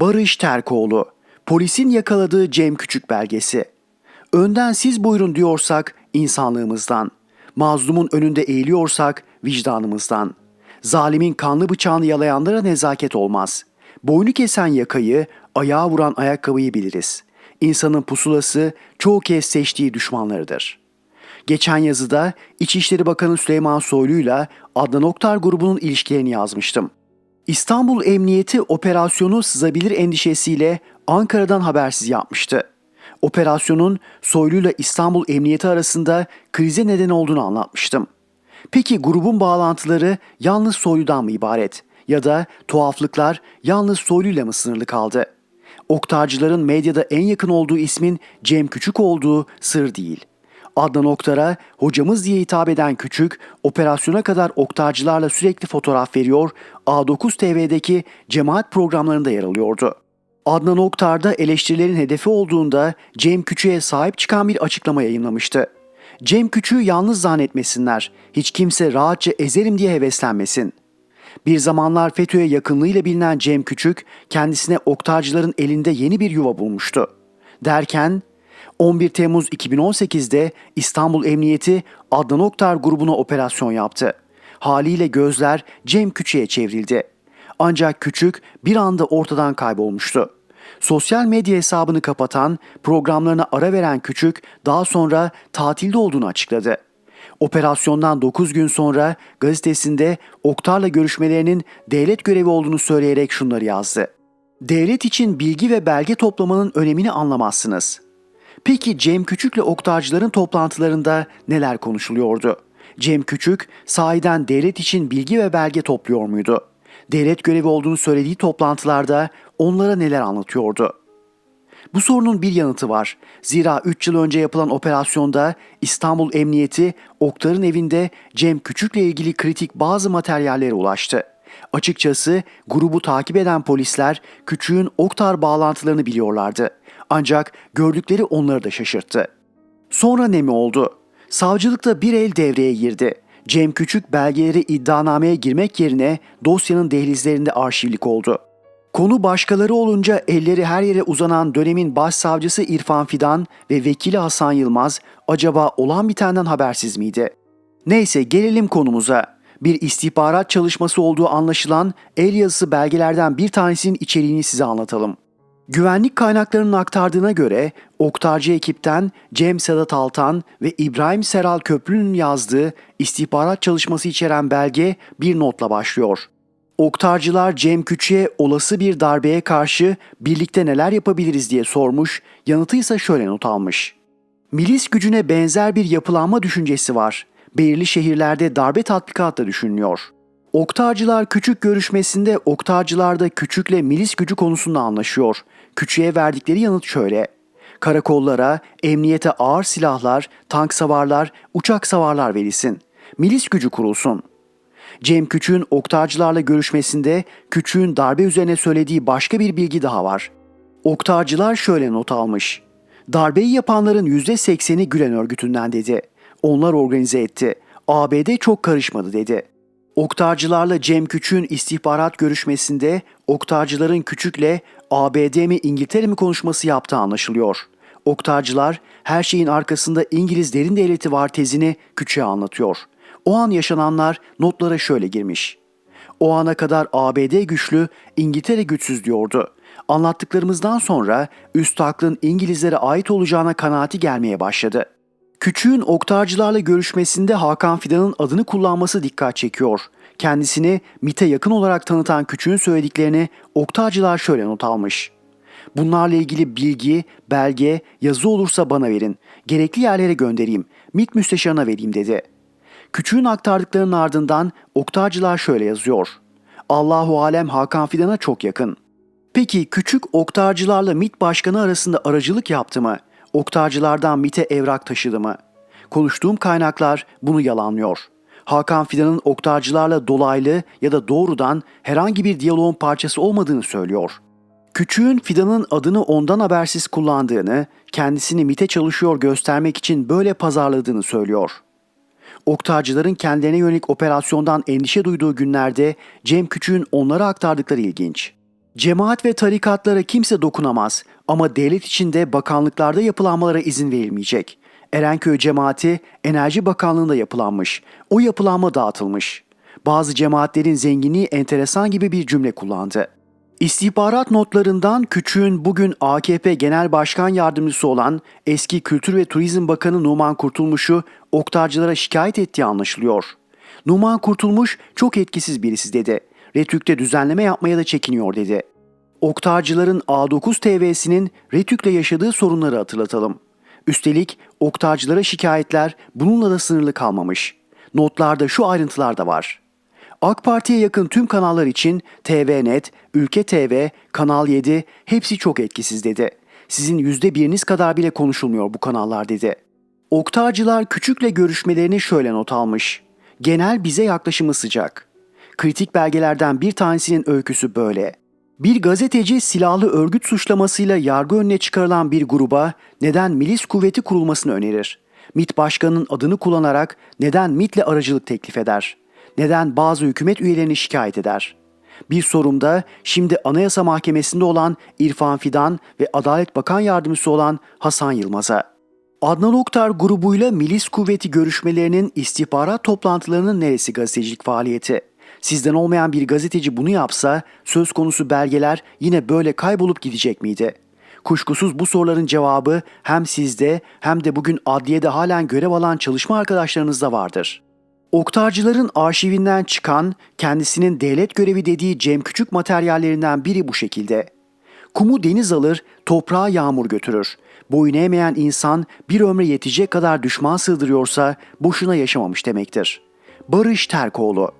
Barış Terkoğlu, polisin yakaladığı Cem Küçük belgesi. Önden siz buyurun diyorsak insanlığımızdan, mazlumun önünde eğiliyorsak vicdanımızdan. Zalimin kanlı bıçağını yalayanlara nezaket olmaz. Boynu kesen yakayı, ayağa vuran ayakkabıyı biliriz. İnsanın pusulası çoğu kez seçtiği düşmanlarıdır.'' Geçen yazıda İçişleri Bakanı Süleyman Soylu'yla Adnan Oktar grubunun ilişkilerini yazmıştım. İstanbul Emniyeti operasyonu sızabilir endişesiyle Ankara'dan habersiz yapmıştı. Operasyonun Soylu'yla İstanbul Emniyeti arasında krize neden olduğunu anlatmıştım. Peki grubun bağlantıları yalnız Soylu'dan mı ibaret? Ya da tuhaflıklar yalnız Soylu'yla mı sınırlı kaldı? Oktarcıların medyada en yakın olduğu ismin Cem Küçük olduğu sır değil. Adnan Oktar'a hocamız diye hitap eden Küçük, operasyona kadar oktarcılarla sürekli fotoğraf veriyor, A9 TV'deki cemaat programlarında yer alıyordu. Adnan Oktar da eleştirilerin hedefi olduğunda Cem Küçük'e sahip çıkan bir açıklama yayınlamıştı. Cem Küçük'ü yalnız zannetmesinler, hiç kimse rahatça ezerim diye heveslenmesin. Bir zamanlar FETÖ'ye yakınlığıyla bilinen Cem Küçük, kendisine oktarcıların elinde yeni bir yuva bulmuştu. Derken 11 Temmuz 2018'de İstanbul Emniyeti Adnan Oktar grubuna operasyon yaptı. Haliyle gözler Cem Küçük'e çevrildi. Ancak Küçük bir anda ortadan kaybolmuştu. Sosyal medya hesabını kapatan, programlarına ara veren Küçük daha sonra tatilde olduğunu açıkladı. Operasyondan 9 gün sonra gazetesinde Oktar'la görüşmelerinin devlet görevi olduğunu söyleyerek şunları yazdı. Devlet için bilgi ve belge toplamanın önemini anlamazsınız. Peki Cem Küçük'le oktarcıların toplantılarında neler konuşuluyordu? Cem Küçük sahiden devlet için bilgi ve belge topluyor muydu? Devlet görevi olduğunu söylediği toplantılarda onlara neler anlatıyordu? Bu sorunun bir yanıtı var. Zira 3 yıl önce yapılan operasyonda İstanbul Emniyeti Oktar'ın evinde Cem Küçük'le ilgili kritik bazı materyallere ulaştı. Açıkçası grubu takip eden polisler Küçük'ün Oktar bağlantılarını biliyorlardı. Ancak gördükleri onları da şaşırttı. Sonra ne mi oldu? Savcılıkta bir el devreye girdi. Cem Küçük belgeleri iddianameye girmek yerine dosyanın dehlizlerinde arşivlik oldu. Konu başkaları olunca elleri her yere uzanan dönemin başsavcısı İrfan Fidan ve vekili Hasan Yılmaz acaba olan bitenden habersiz miydi? Neyse gelelim konumuza. Bir istihbarat çalışması olduğu anlaşılan el yazısı belgelerden bir tanesinin içeriğini size anlatalım. Güvenlik kaynaklarının aktardığına göre Oktarcı ekipten Cem Sedat Altan ve İbrahim Seral Köprü'nün yazdığı istihbarat çalışması içeren belge bir notla başlıyor. Oktarcılar Cem Küçük'e olası bir darbeye karşı birlikte neler yapabiliriz diye sormuş, yanıtı ise şöyle not almış. Milis gücüne benzer bir yapılanma düşüncesi var. Belirli şehirlerde darbe tatbikatı da düşünülüyor. Oktarcılar küçük görüşmesinde oktarcılarda küçükle milis gücü konusunda anlaşıyor. Küçüğe verdikleri yanıt şöyle. Karakollara, emniyete ağır silahlar, tank savarlar, uçak savarlar verilsin. Milis gücü kurulsun. Cem Küçük'ün oktarcılarla görüşmesinde Küçük'ün darbe üzerine söylediği başka bir bilgi daha var. Oktarcılar şöyle not almış. Darbeyi yapanların %80'i Gülen örgütünden dedi. Onlar organize etti. ABD çok karışmadı dedi. Oktarcılarla Cem Küçük'ün istihbarat görüşmesinde oktarcıların Küçük'le ABD mi İngiltere mi konuşması yaptığı anlaşılıyor. Oktarcılar her şeyin arkasında İngiliz derin devleti var tezini Küçük'e anlatıyor. O an yaşananlar notlara şöyle girmiş. O ana kadar ABD güçlü, İngiltere güçsüz diyordu. Anlattıklarımızdan sonra üst aklın İngilizlere ait olacağına kanaati gelmeye başladı. Küçüğün oktarcılarla görüşmesinde Hakan Fidan'ın adını kullanması dikkat çekiyor. Kendisini MIT'e yakın olarak tanıtan Küçüğün söylediklerini oktarcılar şöyle not almış. Bunlarla ilgili bilgi, belge, yazı olursa bana verin. Gerekli yerlere göndereyim. MIT müsteşarına vereyim dedi. Küçüğün aktardıklarının ardından oktarcılar şöyle yazıyor. Allahu Alem Hakan Fidan'a çok yakın. Peki küçük oktarcılarla MIT başkanı arasında aracılık yaptı mı? Oktarcılardan MIT'e evrak taşıdı mı? Konuştuğum kaynaklar bunu yalanlıyor. Hakan Fidan'ın oktarcılarla dolaylı ya da doğrudan herhangi bir diyaloğun parçası olmadığını söylüyor. Küçüğün Fidan'ın adını ondan habersiz kullandığını, kendisini MIT'e çalışıyor göstermek için böyle pazarladığını söylüyor. Oktarcıların kendilerine yönelik operasyondan endişe duyduğu günlerde Cem Küçük'ün onlara aktardıkları ilginç. Cemaat ve tarikatlara kimse dokunamaz ama devlet içinde bakanlıklarda yapılanmalara izin verilmeyecek. Erenköy cemaati Enerji Bakanlığı'nda yapılanmış. O yapılanma dağıtılmış. Bazı cemaatlerin zenginliği enteresan gibi bir cümle kullandı. İstihbarat notlarından Küçük'ün bugün AKP Genel Başkan Yardımcısı olan eski Kültür ve Turizm Bakanı Numan Kurtulmuş'u oktarcılara şikayet ettiği anlaşılıyor. Numan Kurtulmuş çok etkisiz birisi dedi. Retük'te düzenleme yapmaya da çekiniyor dedi. Oktarcıların A9 TV'sinin Retük'le yaşadığı sorunları hatırlatalım. Üstelik oktarcılara şikayetler bununla da sınırlı kalmamış. Notlarda şu ayrıntılar da var. AK Parti'ye yakın tüm kanallar için TVNet, Ülke TV, Kanal 7 hepsi çok etkisiz dedi. Sizin yüzde biriniz kadar bile konuşulmuyor bu kanallar dedi. Oktarcılar küçükle görüşmelerini şöyle not almış. Genel bize yaklaşımı sıcak. Kritik belgelerden bir tanesinin öyküsü böyle. Bir gazeteci silahlı örgüt suçlamasıyla yargı önüne çıkarılan bir gruba neden milis kuvveti kurulmasını önerir? MİT başkanının adını kullanarak neden MİT'le aracılık teklif eder? Neden bazı hükümet üyelerini şikayet eder? Bir sorumda şimdi Anayasa Mahkemesi'nde olan İrfan Fidan ve Adalet Bakan Yardımcısı olan Hasan Yılmaz'a. Adnan Oktar grubuyla milis kuvveti görüşmelerinin istihbarat toplantılarının neresi gazetecilik faaliyeti? Sizden olmayan bir gazeteci bunu yapsa söz konusu belgeler yine böyle kaybolup gidecek miydi? Kuşkusuz bu soruların cevabı hem sizde hem de bugün adliyede halen görev alan çalışma arkadaşlarınızda vardır. Oktarcıların arşivinden çıkan kendisinin devlet görevi dediği Cem Küçük materyallerinden biri bu şekilde. Kumu deniz alır, toprağa yağmur götürür. Boyun eğmeyen insan bir ömre yetecek kadar düşman sığdırıyorsa boşuna yaşamamış demektir. Barış Terkoğlu